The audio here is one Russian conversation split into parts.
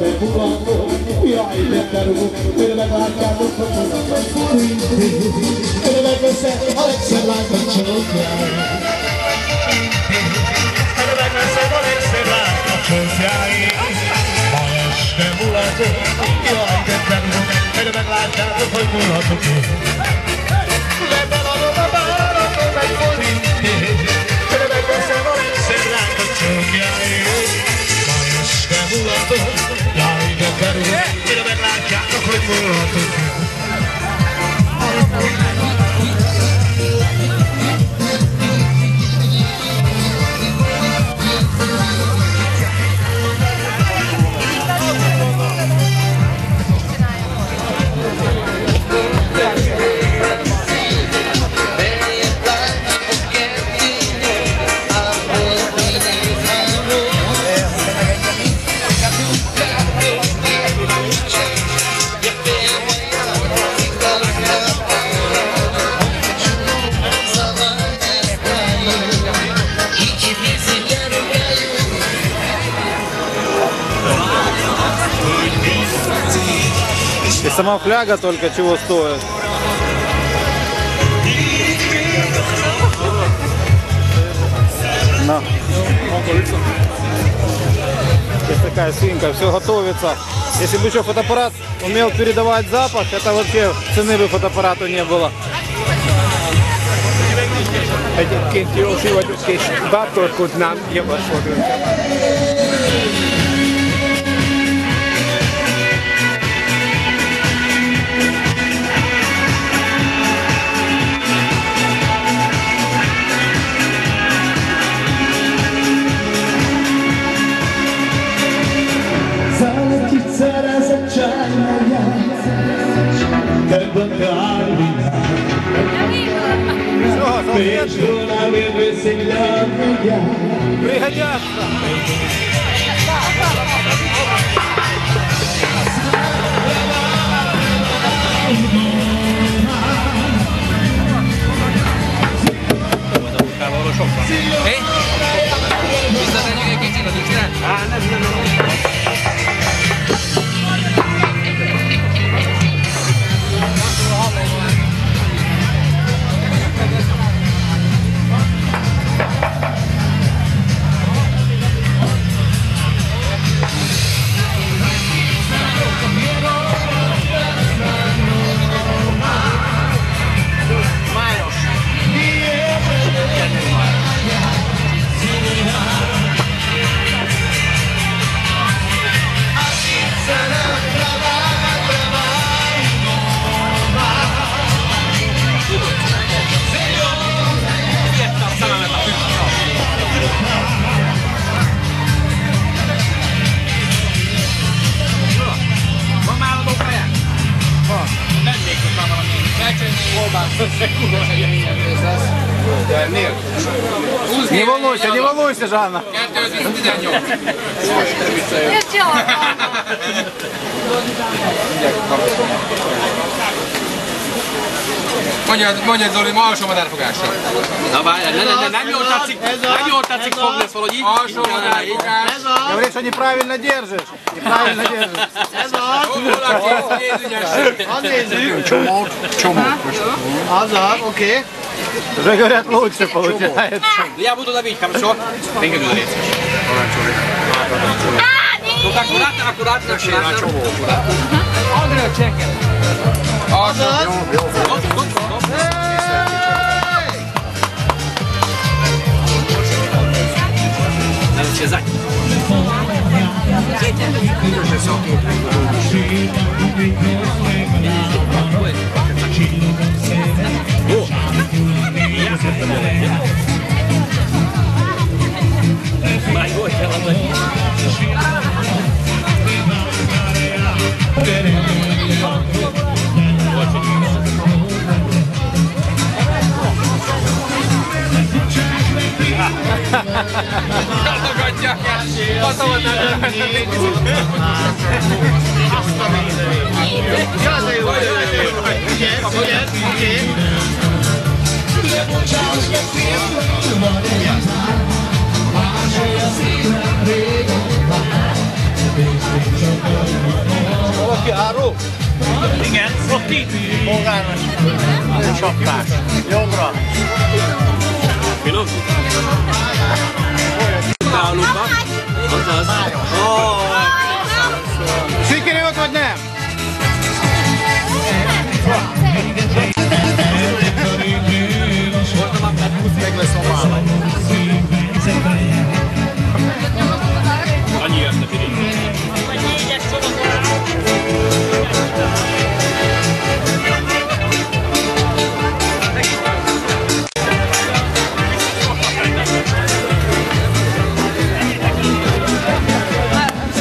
este mulató, jaj, de terú, mire meglátjátok, hogy mulatott. Mire megveszed a legszebb lányt a csókját. Mire megveszed a legszebb lányt a csókját. Ma este mire meglátjátok, hogy mulatott. Lebeladom Tira back like a cockroach. Сама фляга только чего стоит. На. Есть такая свинка, все готовится. Если бы еще фотоаппарат умел передавать запах, это вообще цены бы фотоаппарату не было. Egyébként Józsi vagyok, és bátorkodnám javasolni. Все, Вечерами веселенная. пригодятся. Не волнуйся, не волнуйся, Жанна. Я сделала. Mondja, mondja Zoli, ma alsó madárfogásra. Na várj, ne, ne, ne, nem jól tetszik, nem jól tetszik fogni ezt valahogy így. Alsó így kellene, így. madárfogás. Говорит, что неправильно держишь. Неправильно держишь. Ez az, kéz ügyesség? az nézzük. Az az, oké. Уже говорят, лучше получается. Я буду ловить, хорошо? Ringa туда лезть. Только аккуратно, аккуратно, аккуратно. Alsó. Гоп, гоп, гоп. Надо связать. Tagadják com ganas. Deixa o tacho. Eu, bro. Minuto.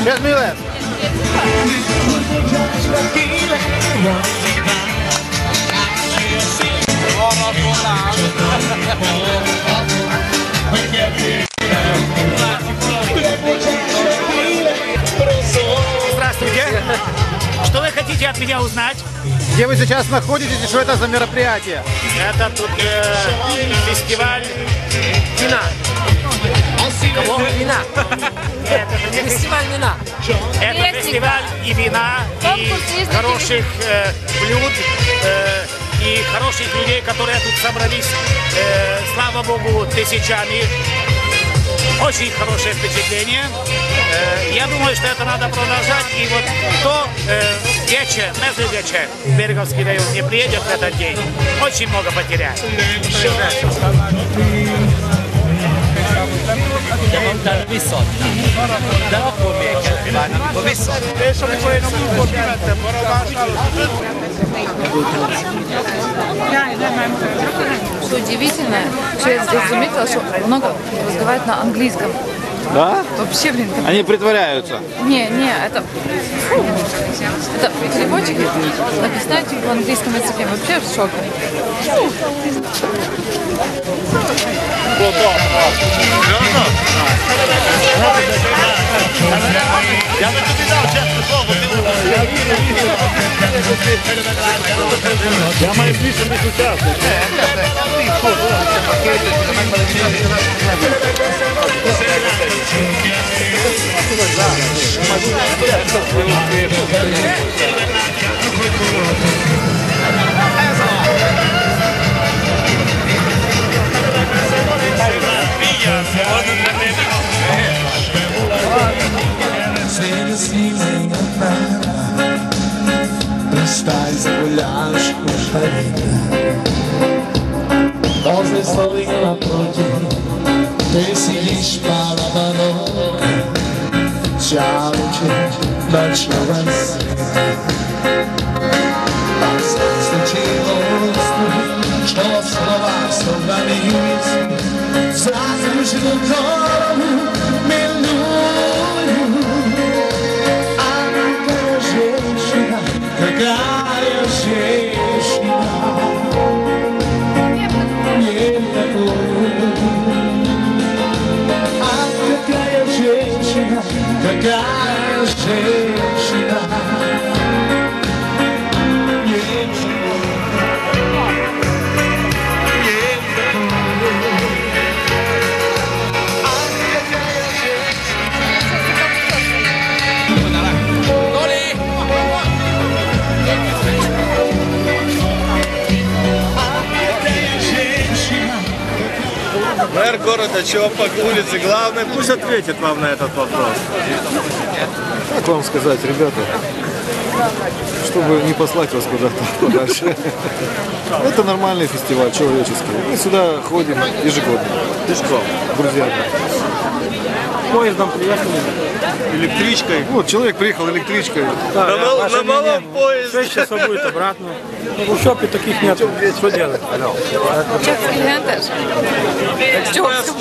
Сейчас lesz? Здравствуйте. Что вы хотите от меня узнать? Где вы сейчас находитесь и что это за мероприятие? Это тут э, фестиваль вина. Кого? Вина. Это не фестиваль вина. Это фестиваль и вина, и хороших э, блюд, э, и хороших людей, которые тут собрались, э, слава богу, тысячами. Очень хорошее впечатление. Э, Я думаю, что это надо продолжать. И вот кто э, вечер, между вечер, в Береговский район не приедет в этот день, очень много потеряет. De mondtál visszaadtál. De akkor még kell kívánni, amikor visszaadtál. És amikor én a múltkor kimentem barabásnál, Что удивительно, что я здесь заметила, что много разговаривают на английском. Да? Вообще, блин, как... Они притворяются. Не, не, это... фу. Это переводчики объясняют в английском языке. Вообще в шоке. Já vai Ja sam ti dao četiri slovo, ti ne Ja mais više mi su časni. Maravilha, se ela não this feeling of mine Estás a olhar escorregar Nós estamos em la ponte. Decidis para a manoca Já não te dá chance Passamos sentidos Nossos novas são amigos Trazemos de um coro Meu lugar eu chego. Мэр города Чопок, улицы главной, пусть ответит вам на этот вопрос. Как вам сказать, ребята, чтобы не послать вас куда-то подальше. Это нормальный фестиваль человеческий. Мы сюда ходим ежегодно. Пешком, друзья. Поездом приехали, электричкой. Вот, человек приехал электричкой. на, мал- на малом поезде. часов будет обратно. В шопе таких нет. Что делать?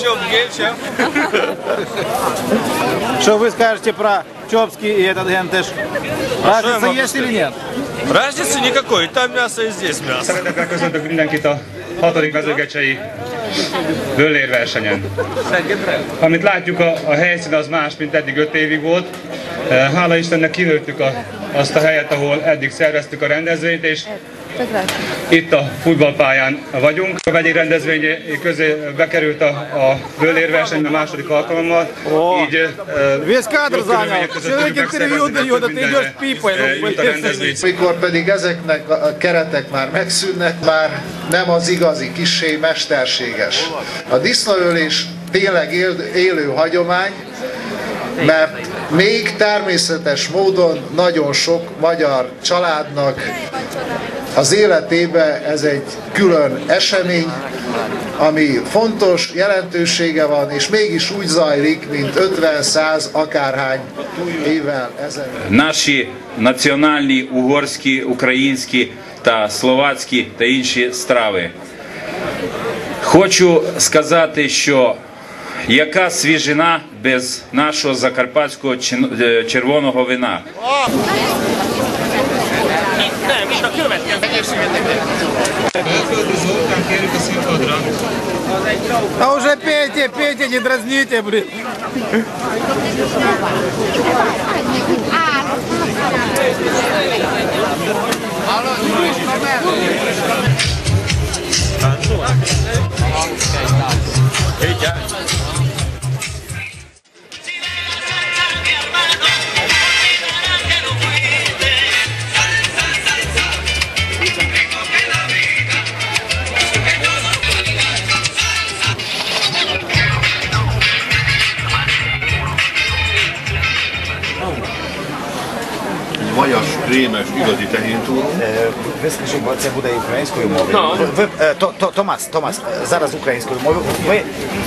Чем гельча? Что вы скажете про Чопский и этот гентеш? Разница могу есть или нет? Разницы никакой, там мясо, и здесь мясо. Dőlérversenyen. Amit látjuk, a, a helyszín az más, mint eddig öt évig volt. Eh, Hála Istennek kinőttük a, azt a helyet, ahol eddig szerveztük a rendezvényt, és itt a futballpályán vagyunk. A vegyék rendezvény közé bekerült a, a völérverseny a második alkalommal. Így uh, Весь кадр jobb занял. körülmények között Человек tudjuk интервью megszervezni дает, а több ты mindenre, идешь с пипой. eh, Ну, jut a блин. rendezvény. Mikor pedig ezeknek a keretek már megszűnnek, már nem az igazi, kissé mesterséges. A disznóölés tényleg él, élő hagyomány, mert még természetes módon nagyon sok magyar családnak az életébe ez egy külön esemény, ami fontos, jelentősége van, és mégis úgy zajlik, mint 50-100 akárhány évvel ezelőtt. наші національні угорські, українські та словацькі та інші страви. Хочу сказати, що яка свіжина без нашого закарпатського е, червоного вина. Nem, itt a következő. А уже пейте, пейте, не дразните, блин. Vajas, krémes, igazi. Ви скажіть, бо це буде українською мовою. Ви, е, то, то, Томас, Томас, е, зараз українською мовою. Ви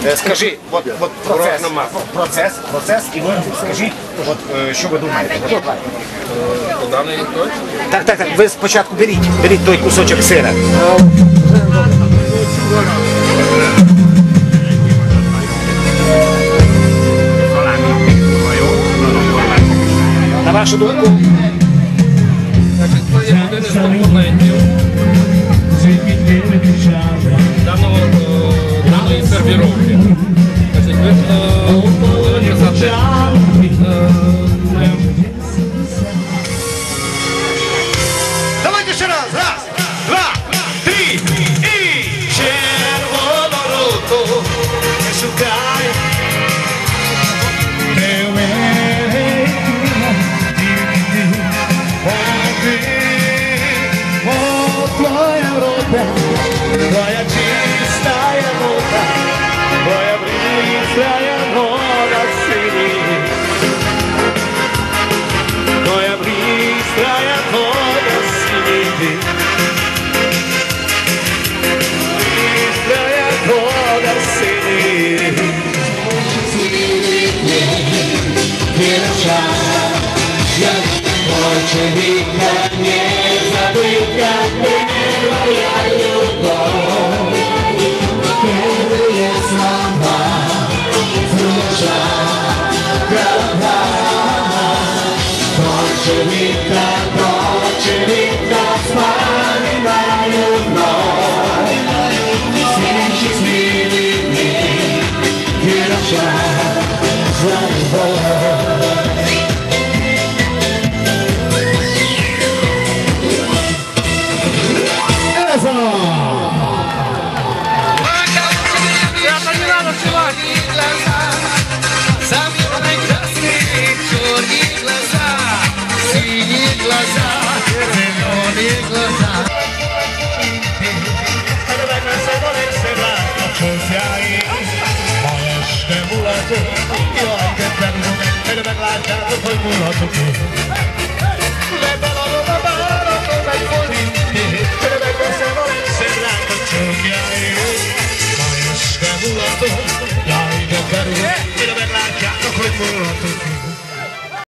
е, скажіть, от, от процес, процес, процес, і ви скажіть, от, е, що ви думаєте. Так, так, так, ви спочатку беріть, беріть той кусочок сира. На вашу думку, Дано, е, даної сервіровки. Значить, ви е, повинні казати, Давайте ще раз. Раз, два, три і червону руку не шукай. Baby, yeah. mulatok én. Lebel a lovaváratom egy forintért, Megveszem a legszellát a csókjáért. Sajnos te mulatok, jaj de kerül, Mire meglátjátok, hogy mulatok én.